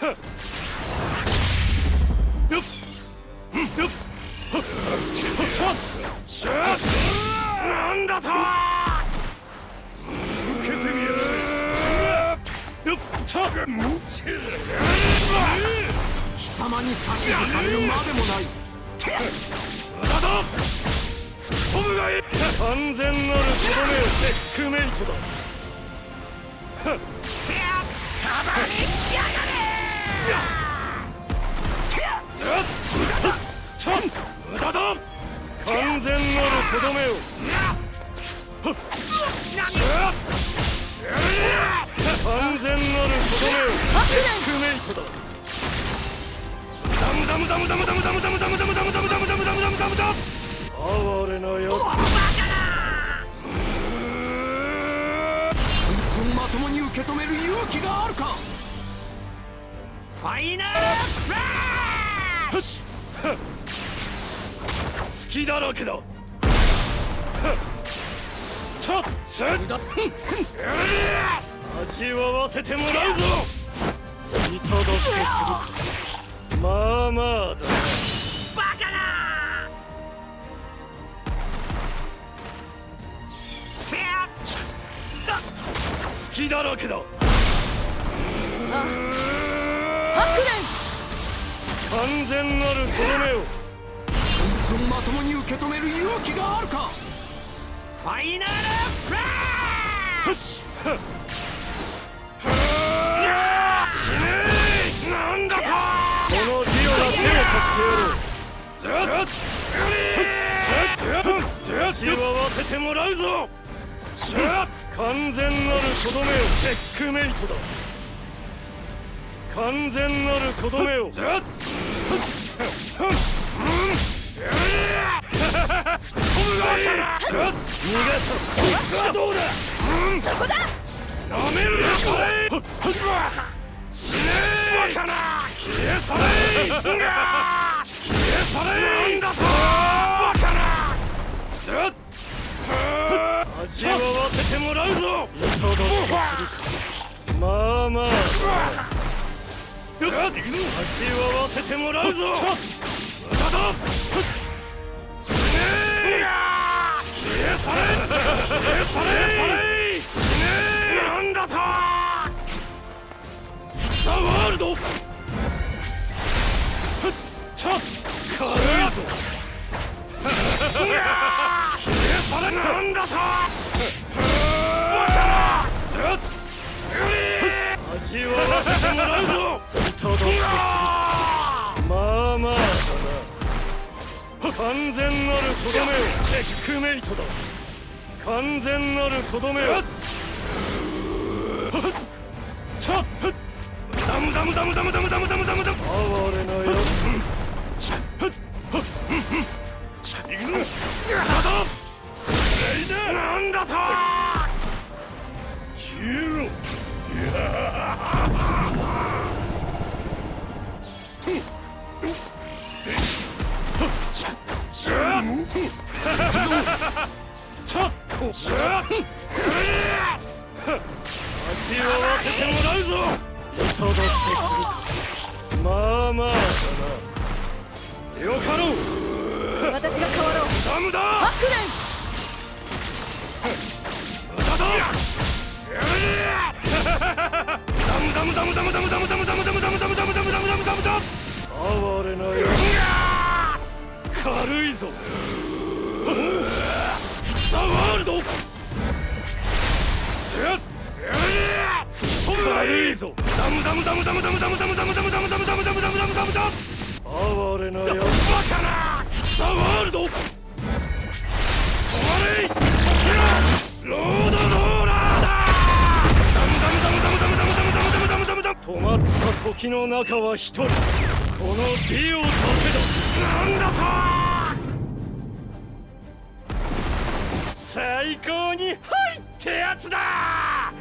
なんだと受けてみよ貴様に指図されるまでもないだだ吹っ飛ぶがいい完全なるとどめをチェックメイトだちょどめをはっ。しゃ完全なるとどめをチェックメイトだダムダムダムダムダムダムダムダムダムダムダムダムダムダムダムダムダム哀れなやこいつをまともに受け止める勇気があるかファイナルフラッシつ好きだらけだはっちょっせっ味わわせてもらうぞいただするかまあまあだ。バカな。好きだらけだハク完全なるとどめを。こいつをまともに受け止める勇気があるかファイナルフラッ。シュ死ねなんだとこのディオが手を貸してやろう味わわせてもらうぞ完全なるとどめをチェックメイトだ完全なるとどめをさはどうだそこだなめるなそれ死ねバカな消え去れ消え去れなんだとバカな味わわせてもらうぞ。いただくとするかまあまあ味わわせてもらうぞだだなんだと。ザ・ワールドふっちょ軽いぞ消え去れなんだと。バカな味わわせてもらうぞいただくと。するまあまあだな完全なると。どめをチェックメイトだ完全なるとどめを。ちょ。っダムダムダムダムダムダムダムダムダム。哀れなやつ行くぞなんだなんだと消えろしゃちょっしゃ味わわせてもらうぞいただくとするかまあまあよかろう。私が変わろうダムだハクだだダムダムダムダムダムダムダムダムダムダムダムダムダムダムダムダムダム哀れなや軽いぞザ・ワールド。軽いぞダムダムダムダムダムダムダムダムダムダムダムダムダムダムダムダムダム哀れなやつバカなザ・ワールド止まれロードローラーだダムダムダムダムダムダムダムダムダムダムダムダム止まった時の中は一人このディオだけだなんだと最高に入ってやつだ！